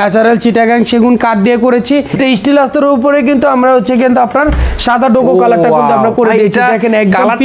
Natural Chittagong সেগুন কাঠ দিয়ে করেছি। এটা স্টিল আস্তরের উপরে কিন্তু আমরা হচ্ছে কিন্তু আপনার সাদা ডোকো কালারটা কিন্তু আমরা করে দিয়েছি। দেখেন একদম এত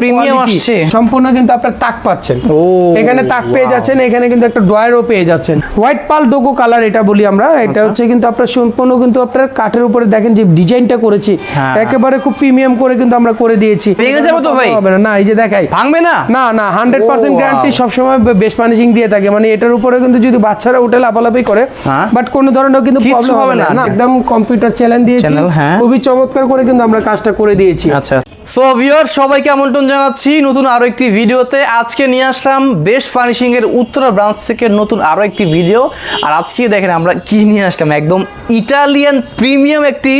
প্রিমিয়াম আসছে। সম্পূর্ণ কিন্তু আপনার তাক পাচ্ছেন। ও, এখানে তাক পেয়ে যাচ্ছেন এখানে কিন্তু একটা ড্রয়ারও পেয়ে যাচ্ছেন। হোয়াইট পাল ডোকো কালার এটা বলি আমরা। আচ্ছা। এটা হচ্ছে কিন্তু আপনার সম্পূর্ণ কিন্তু আপনার কাঠের উপরে দেখেন যে ডিজাইনটা করেছি। হ্যাঁ। একেবারে খুব প্রিমিয়াম করে কিন্তু আমরা করে দিয়েছি। ভেঙে যাবে তো ভাই? হবে না, না এই যে দেখাই। ভাঙবে না? না না হান্ড্রেড পার্সেন্ট ও, wow. গ্যারান্টি সবসময় বেশ পানিশিং দিয়ে থাকে। মানে এটার উপরে কিন্তু যদি বাচ্চারা উঠে লাফালাফি করে হ্যাঁ। বাট কোনো ধরনের কিন্তু প্রবলেম হবে না। একদম কম্পিউটার চ্যানেল দিয়েছি হ্যাঁ। খুবই চমৎকার করে কিন্তু আমরা কাজটা করে দিয়েছি আচ্ছা সো ভিউয়ার সবাইকে আমন্ত্রণ জানাচ্ছি নতুন আরও একটি ভিডিওতে। আজকে নিয়ে আসলাম বেস্ট ফার্নিশিং এর উত্তরা ব্রাঞ্চ থেকে নতুন আরও একটি ভিডিও। আর আজকে দেখেন আমরা কি নিয়ে আসলাম? একদম ইটালিয়ান প্রিমিয়াম একটি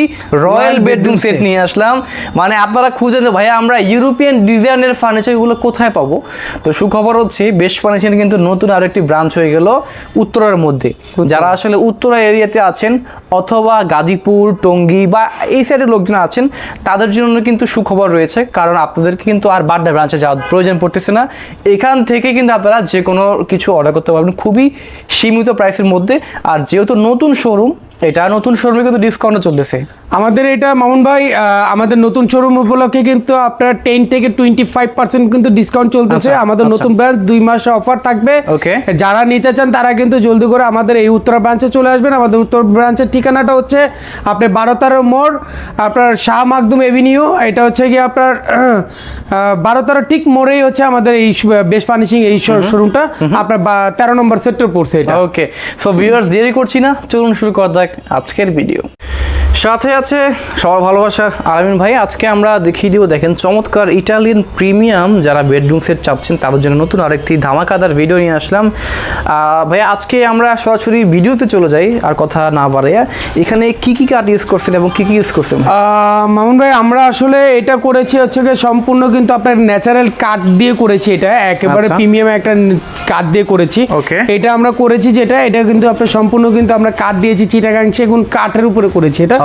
রয়্যাল বেডরুম সেট নিয়ে আসলাম। মানে আপনারা খুঁজে যে ভাইয়া আমরা ইউরোপিয়ান ডিজাইনের ফার্নিচারগুলো কোথায় পাবো? তো সুখবর হচ্ছে বেস্ট ফার্নিচার কিন্তু নতুন আরও একটি ব্রাঞ্চ হয়ে গেল উত্তরার মধ্যে। যারা আসলে উত্তরা এরিয়াতে আছেন অথবা গাজীপুর টঙ্গী বা এই সাইডের লোকজন আছেন তাদের জন্য কিন্তু সুখবর রয়েছে, কারণ আপনাদেরকে কিন্তু আর বাড্ডা ব্রাঞ্চে যাওয়ার প্রয়োজন পড়তেছে না। এখান থেকে কিন্তু আপনারা যে কোনো কিছু অর্ডার করতে পারবেন খুবই সীমিত প্রাইসের মধ্যে। আর যেহেতু নতুন শোরুম এটা নতুন শোরুমে কিন্তু ডিসকাউন্টও চলতেছে। আমাদের এটা মামুন ভাই আমাদের নতুন শোরুম উপলক্ষে কিন্তু আপনার টেন থেকে টোয়েন্টি ফাইভ পার্সেন্ট কিন্তু ডিসকাউন্ট চলতেছে। আচ্ছা, আমাদের আচ্ছা। নতুন ব্রাঞ্চ দুই মাস অফার থাকবে। Okay. যারা নিতে চান তারা কিন্তু জলদি করে আমাদের এই উত্তরা ব্রাঞ্চে চলে আসবেন। আমাদের উত্তর ব্রাঞ্চের ঠিকানাটা হচ্ছে আপনি বারো তেরো মোড় আপনার শাহ মাকদুম এভিনিউ এটা হচ্ছে কি আপনার বারো তেরো ঠিক মোড়েই হচ্ছে আমাদের এই বেস্ট ফার্নিশিং এই শোরুমটা আপনার তেরো নম্বর সেক্টর পড়ছে এটা। ওকে সো ভিউয়ার্স দেরি করছি না। চলুন শুরু করা যাক। আজকের ভিডিও সাথে আছে সবার ভালোবাসার আলামিন ভাই আজকে আমরা দেখিয়ে দিব দেখেন চমৎকার ইটালিয়ান প্রিমিয়াম যারা বেডরুম সেট চাচ্ছেন তাদের জন্য নতুন আরেকটি ধামাকাদার ভিডিও নিয়ে আসলাম। ভাই আজকে আমরা সরাসরি ভিডিওতে চলে যাই আর কথা না বাড়ে এখানে কি কি কাঠ ইউজ করছেন এবং কি কি ইউজ করছেন? মামুন ভাই আমরা আসলে এটা করেছি হচ্ছে গিয়ে সম্পূর্ণ কিন্তু আপনার ন্যাচারাল কাঠ দিয়ে করেছি এটা। একেবারে আচ্ছা। প্রিমিয়াম একটা ন- কাঠ দিয়ে করেছি। ওকে এটা আমরা করেছি যেটা এটা কিন্তু আপনার সম্পূর্ণ কিন্তু আমরা কাঠ দিয়েছি চিটাগাং সেগুন কাঠের উপরে করেছি। এটা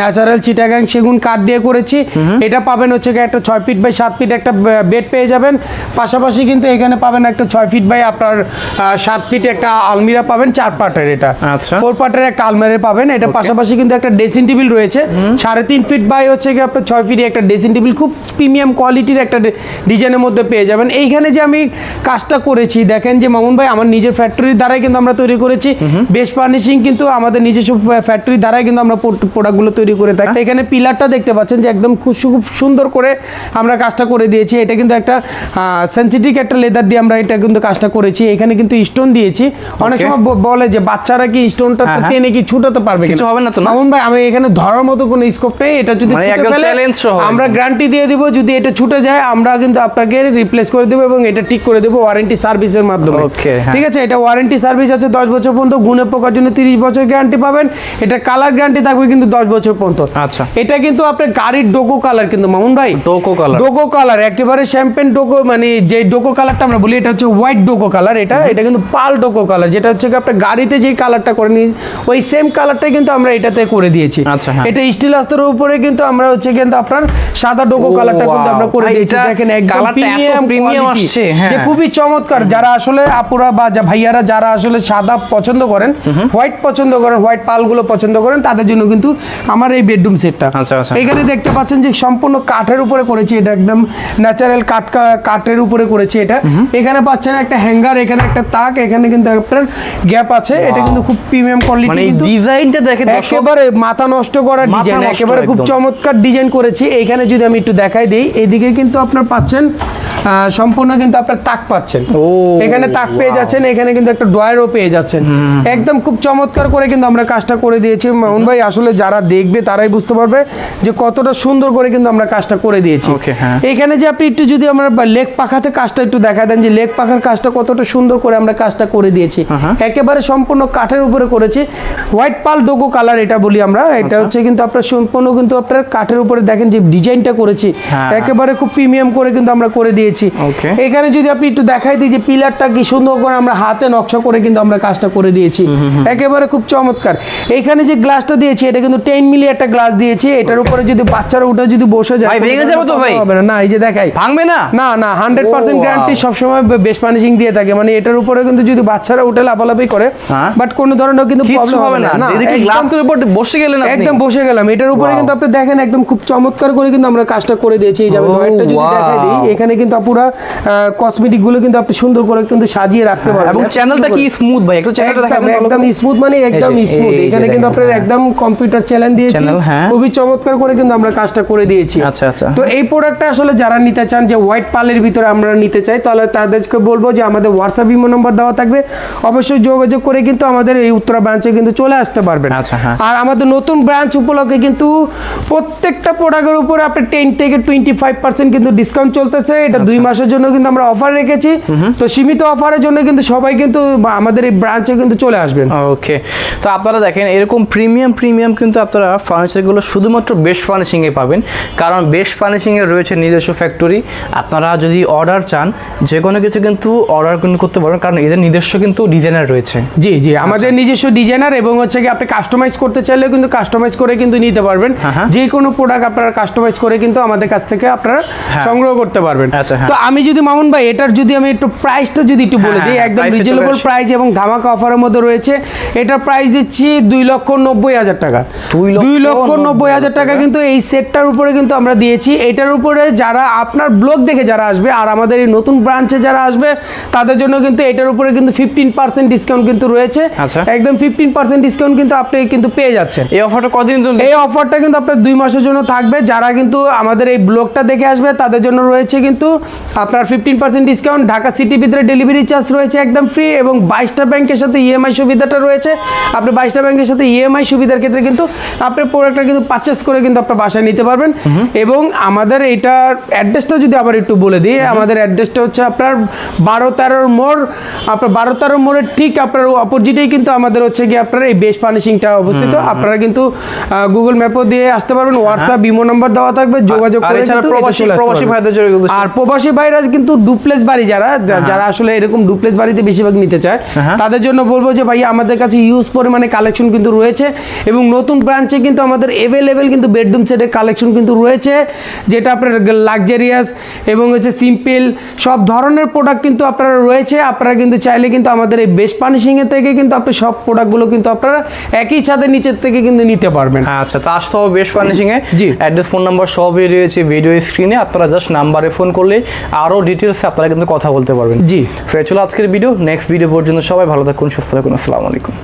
ন্যাচারাল চিটাগাং সেগুন কাঠ দিয়ে করেছি। এটা পাবেন হচ্ছে একটা ছয় ফিট বাই সাত ফিট একটা বেড পেয়ে যাবেন। পাশাপাশি কিন্তু এখানে পাবেন একটা ছয় ফিট বাই আপনার সাত ফিট একটা আলমিরা পাবেন চার পার্টের এটা। আচ্ছা। ফোর পার্টের একটা আলমারি পাবেন। এটা পাশাপাশি কিন্তু একটা ড্রেসিং টেবিল রয়েছে। সাড়ে তিন ফিট বাই হচ্ছে কি আপনার ছয় ফিট একটা ড্রেসিং টেবিল খুব প্রিমিয়াম কোয়ালিটির একটা ডিজাইনের মধ্যে পেয়ে যাবেন। এইখানে যে আমি কাজটা করেছি দেখেন যে মামুন ভাই আমার নিজের ফ্যাক্টরির দ্বারাই কিন্তু আমরা তৈরি করেছি। বেস্ট ফার্নিশিং কিন্তু আমাদের নিজস্ব ফ্যাক্টরির দ্বারাই কিন্তু আমরা প্রোডাক্টগুলো তৈরি করে থাকি। এখানে পিলারটা দেখতে পাচ্ছেন যে একদম খুব খুব সুন্দর করে আমরা কাজটা করে দিয়েছি। এটা কিন্তু একটা সেন্সিটিভ একটা লেদার দিয়ে আমরা এটা কিন্তু কাজটা করেছি। এখানে কিন্তু স্টোন দিয়েছি। অনেক. সময় বলে যে বাচ্চারা কি স্টোনটা হ্যাঁ, হ্যাঁ। টেনে কি ছুটাতে পারবে কিছু হবে না তো না? মামুন ভাই আমি এখানে ধরার মতো কোনো স্কোপ নেই। এটা যদি মানে আমরা গ্যারান্টি দিয়ে দিব যদি এটা ছুটে যায় আমরা কিন্তু আপনাকে রিপ্লেস করে দেবো এবং এটা ঠিক করে দেবো ওয়ারেন্টি সার্ভিসের মাধ্যমে। হ্যাঁ। ঠিক আছে? এটা ওয়ারেন্টি সার্ভিস আছে দশ বছর পর্যন্ত গুণে পোকার জন্য তিরিশ বছর গ্যারান্টি পাবেন। এটা কালার গ্যারান্টি থাকবে কিন্তু দশ বছর পর্যন্ত আচ্ছা। এটা কিন্তু আপনার গাড়ির ডোকো কালার কিন্তু মামুন ভাই ডোকো colour। ডোকো কালার একেবারে শ্যাম্পেন ডোকো মানে যে ডোকো কালারটা আমরা বলি এটা হচ্ছে হোয়াইট ডোকো কালার এটা এটা কিন্তু পাল ডোকো কালার যেটা হচ্ছে আপনার গাড়িতে যে কালারটা করে নিই ওই সেম কালারটাই কিন্তু আমরা এটাতে করে দিয়েছি আচ্ছা, হ্যাঁ। এটা স্টিল আস্তরের উপরে কিন্তু আমরা হচ্ছে কিন্তু আপনার সাদা ডোকো কালারটা কিন্তু আমরা করে দিয়েছি দেখেন একদম এত প্রিমিয়াম আসছে, হ্যাঁ। যে খুবই চমৎকার যারা আসলে আপুরা বা ভাইয়ারা যারা আসলে সাদা পছন্দ করেন হোয়াইট পছন্দ করেন হোয়াইট পালগুলো পছন্দ করেন তাদের জন্য কিন্তু আমার এই বেডরুম সেটটা আচ্ছা, আচ্ছা। এখানে দেখতে পাচ্ছেন যে সম্পূর্ণ কাঠের উপরে করেছি এটা একদম ন্যাচারাল কাঠ কাঠের উপরে করেছি এটা। এখানে পাচ্ছেন একটা হ্যাঙ্গার এখানে একটা তাক এখানে কিন্তু আপনার গ্যাপ আছে। এটা কিন্তু খুব প্রিমিয়াম মানে কোয়ালিটি কিন্তু ডিজাইনটা দেখে একেবারে মাথা নষ্ট করা মাথা ডিজাইন একেবারে খুব চমৎকার ডিজাইন করেছি। এখানে যদি আমি একটু দেখাই দিই এদিকে কিন্তু আপনার পাচ্ছেন সম্পূর্ণ কিন্তু আপনার তাক পাচ্ছেন। এখানে তাক পেয়ে যাচ্ছেন এখানে কিন্তু একটা ড্রয়ারও পেয়ে যাচ্ছেন। একদম খুব চমৎকার করে কিন্তু আমরা কাজটা করে দিয়েছি। মামুন ভাই আসলে যারা দেখবে তারাই বুঝতে পারবে যে কতটা সুন্দর করে কিন্তু আমরা কাজটা করে দিয়েছি। হ্যাঁ। এখানে যে আপনি একটু যদি আমরা লেক পাখাতে কাজটা একটু দেখা দেন যে লেক পাখার কাজটা কতটা সুন্দর করে আমরা কাজটা করে দিয়েছি। হ্যাঁ। একেবারে সম্পূর্ণ কাঠের উপরে করেছি। হোয়াইট পাল ডোগো কালার এটা বলি আমরা। আচ্ছা। এটা হচ্ছে কিন্তু আপনার সম্পূর্ণ কিন্তু আপনার কাঠের উপরে দেখেন যে ডিজাইনটা করেছি। হ্যাঁ। একেবারে খুব প্রিমিয়াম করে কিন্তু আমরা করে দিয়েছি। Okay. এখানে যদি আপনি একটু দেখাই দিই যে পিলারটা কি সুন্দর করে আমরা হাতে নকশা করে কিন্তু আমরা কাজটা করে দিয়েছি। একেবারে খুব চমৎকার। এখানে যে গ্লাসটা দিয়েছি এটা কিন্তু টেন মিলি একটা গ্লাস দিয়েছি। এটার উপরে যদি বাচ্চারা উঠে যদি বসে যায় ভেঙে যাবে তো ভাই? হবে না। না এই যে দেখাই। ভাঙবে না? না না হান্ড্রেড পার্সেন্ট Oh, গ্যারান্টি সবসময় বেশ পানিশিং দিয়ে থাকে। মানে এটার উপরে কিন্তু যদি বাচ্চারা উঠে লাফালাফি করে হ্যাঁ। বাট কোনো ধরনের কিন্তু প্রবলেম হবে না। একদম- গ্লাসের উপর বসে গেলেন একদম বসে গেলাম। এটার উপরে কিন্তু আপনি দেখেন একদম খুব চমৎকার করে কিন্তু আমরা কাজটা করে দিয়েছি। এই যাবে Oh, ড্রয়ারটা যদি দেখাই দিই এখানে কিন্তু পুরো কসমেটিকগুলো কিন্তু আপনি সুন্দর করে কিন্তু সাজিয়ে রাখতে পারবেন। এবং চ্যানেলটা কি স্মুথ ভাই? একটু চ্যানেলটা দেখাবেন একদম স্মুথ মানে একদম স্মুথ এখানে কিন্তু আপনার হ্যাঁ। একদম কম্পিউটার চ্যানেল দিয়েছি। হ্যাঁ। খুবই চমৎকার করে কিন্তু আমরা কাজটা করে দিয়েছি। আচ্ছা, আচ্ছা। তো এই প্রোডাক্টটা আসলে যারা নিতে চান যে হোয়াইট পালের ভিতরে আমরা নিতে চাই তাহলে তাদেরকে বলব যে আমাদের হোয়াটসঅ্যাপ ইমো নম্বর দেওয়া থাকবে। অবশ্যই যোগাযোগ করে কিন্তু আমাদের এই উত্তরা ব্রাঞ্চে কিন্তু চলে আসতে পারবেন। আচ্ছা, হ্যাঁ। আর আমাদের নতুন ব্রাঞ্চ উপলক্ষে কিন্তু প্রত্যেকটা প্রোডাক্টের উপরে আপনি টেন থেকে টোয়েন্টি ফাইভ পার্সেন্ট কিন্তু ডিসকাউন্ট চলতেছে। এটা দুই আচ্ছা। মাসের জন্য কিন্তু আমরা অফার রেখেছি। তো সীমিত অফারের জন্য কিন্তু সবাই কিন্তু আমাদের এই ব্রাঞ্চে কিন্তু চলে আসবেন। ওকে তো আপনারা দেখেন এরকম প্রিমিয়াম প্রিমিয়াম কিন্তু আপনারা ফার্নিচারগুলো শুধুমাত্র বেস্ট ফার্নিশিংয়ে পাবেন। কারণ বেস্ট ফার্নিশিংয়ে রয়েছে নিজস্ব ফ্যাক্টরি আপনারা যদি অর্ডার চান যে কোনো কিছু কিন্তু অর্ডার কিন্তু করতে পারবেন। কারণ এদের নিজস্ব কিন্তু ডিজাইনার রয়েছে। জি জি আমাদের নিজস্ব ডিজাইনার এবং হচ্ছে কি আপনি কাস্টমাইজ করতে চাইলেও কিন্তু কাস্টমাইজ করে কিন্তু নিতে পারবেন। যে কোনো প্রোডাক্ট আপনারা কাস্টমাইজ করে কিন্তু আমাদের কাছ থেকে আপনারা হ্যাঁ। সংগ্রহ করতে পারবেন। আচ্ছা। তো আমি যদি মামুন ভাই এটার যদি আমি একটু প্রাইসটা যদি একটু বলে হ্যাঁ, দিই হ্যাঁ, একদম রিজনেবল প্রাইস এবং ধামাকা অফারের মধ্যে রয়েছে এটার প্রাইস দিচ্ছি দুই লক্ষ নব্বই হাজার টাকা। দুই লক্ষ নব্বই নব্বই হাজার টাকা কিন্তু এই সেটটার উপরে কিন্তু আমরা দিয়েছি। এটার উপরে যারা আপনার ব্লগ দেখে যারা আসবে আর আমাদের এই নতুন ব্রাঞ্চে যারা আসবে তাদের জন্য কিন্তু এটার উপরে কিন্তু ফিফটিন পার্সেন্ট ডিসকাউন্ট কিন্তু রয়েছে। আচ্ছা। একদম ফিফটিন পার্সেন্ট ডিসকাউন্ট কিন্তু আপনি কিন্তু পেয়ে যাচ্ছেন। এই অফারটা কদিন এই অফারটা কিন্তু আপনার দুই মাসের জন্য থাকবে। যারা কিন্তু আমাদের এই ব্লগটা দেখে আসবে তাদের জন্য রয়েছে কিন্তু আপনার fifteen percent discount Dhaka city ভিতরে ডেলিভারি চার্জ রয়েছে একদম ফ্রি এবং বাইশটা ব্যাংকের সাথে ইএমআই সুবিধাটা রয়েছে। আপনি বাইশটা ব্যাংকের সাথে ইএমআই সুবিধার ক্ষেত্রে কিন্তু আপনার প্রোডাক্টটা কিন্তু পারচেস করে কিন্তু আপনার বাসায় নিতে পারবেন। এবং আমাদের এইটার অ্যাড্রেসটা যদি আবার একটু বলে দিই আমাদের অ্যাড্রেসটা হচ্ছে আপনার বারো তেরোর মোড় আপনার বারো তেরোর মোড়ের ঠিক আপনার অপোজিটেই কিন্তু আমাদের হচ্ছে কি আপনার এই বেশ ফার্নিশিংটা অবস্থিত। আপনারা কিন্তু গুগল ম্যাপও দিয়ে আসতে পারবেন হোয়াটসঅ্যাপ বিমো নম্বর দেওয়া থাকবে যোগাযোগ করে এটা প্রবাসী-। ভাইদের আর প্রবাসী ভাইরা কিন্তু ডুপ্লেস বাড়ি যারা যারা আসলে এরকম ডুপ্লেস বাড়িতে বেশিরভাগ নিতে চায় হ্যাঁ। তাদের জন্য বলব যে ভাই আমাদের কাছে ইউজ পরিমাণে কালেকশন কিন্তু রয়েছে এবং নতুন ব্রাঞ্চে কিন্তু আমাদের এভেলেবেল কিন্তু বেডরুম সেটের কালেকশন কিন্তু রয়েছে যেটা আপনার লাক্সারিয়াস এবং হচ্ছে সিম্পল সব ধরনের প্রোডাক্ট কিন্তু আপনারা রয়েছে আপনারা কিন্তু চাইলে কিন্তু আমাদের এই বেস্ট পানিশিংয়ের থেকে কিন্তু আপনি সব প্রোডাক্টগুলো কিন্তু আপনারা একই ছাদের নিচের থেকে কিন্তু নিতে পারবেন। আচ্ছা তো আসতে হবে বেশ ফার্নিশিং এ। জি। অ্যাড্রেস ফোন নাম্বার সবই রয়েছে ভিডিও স্ক্রিনে আপনারা জাস্ট নাম্বারে ফোন করলে আরও ডিটেলসে আপনারা কিন্তু কথা বলতে পারবেন। জি। সো এ ছিল আজকের ভিডিও নেক্সট ভিডিও পর্যন্ত সবাই ভালো থাকুন সুস্থ থাকুন। আসসালামু আলাইকুম।